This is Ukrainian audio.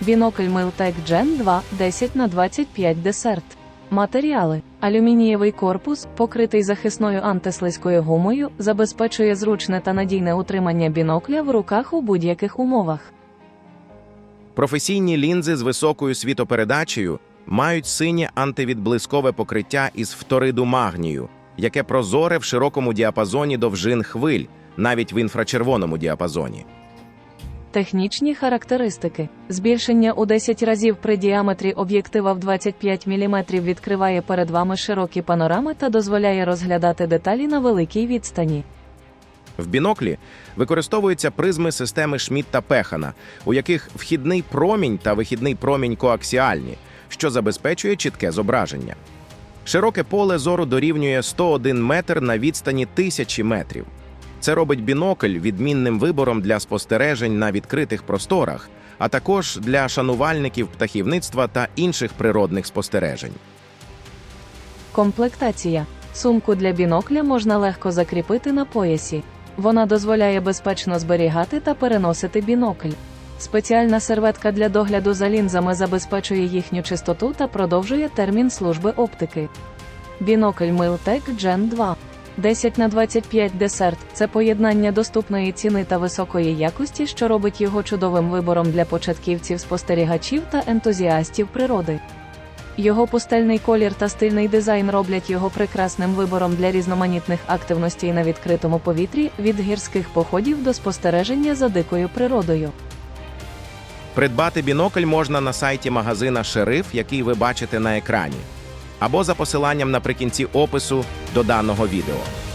Бінокль Miltec Gen 2 10 на 25 десерт. Матеріали: алюмінієвий корпус, покритий захисною антислизькою гумою, забезпечує зручне та надійне утримання бінокля в руках у будь-яких умовах. Професійні лінзи з високою світопередачею мають синє антивідблискове покриття із фториду магнію, яке прозоре в широкому діапазоні довжин хвиль, навіть в інфрачервоному діапазоні. Технічні характеристики: збільшення у 10 разів при діаметрі об'єктива в 25 мм відкриває перед вами широкі панорами та дозволяє розглядати деталі на великій відстані. В біноклі використовуються призми системи Шмідта Пехана, у яких вхідний промінь та вихідний промінь коаксіальні, що забезпечує чітке зображення. Широке поле зору дорівнює 101 метр на відстані тисячі метрів. Це робить бінокль відмінним вибором для спостережень на відкритих просторах, а також для шанувальників птахівництва та інших природних спостережень. Комплектація. Сумку для бінокля можна легко закріпити на поясі. Вона дозволяє безпечно зберігати та переносити бінокль. Спеціальна серветка для догляду за лінзами забезпечує їхню чистоту та продовжує термін служби оптики. Бінокль Miltec Gen 2 10 на 25 десерт це поєднання доступної ціни та високої якості, що робить його чудовим вибором для початківців, спостерігачів та ентузіастів природи. Його пустельний колір та стильний дизайн роблять його прекрасним вибором для різноманітних активностей на відкритому повітрі від гірських походів до спостереження за дикою природою. Придбати бінокль можна на сайті магазина Шериф, який ви бачите на екрані, або за посиланням наприкінці опису до даного відео.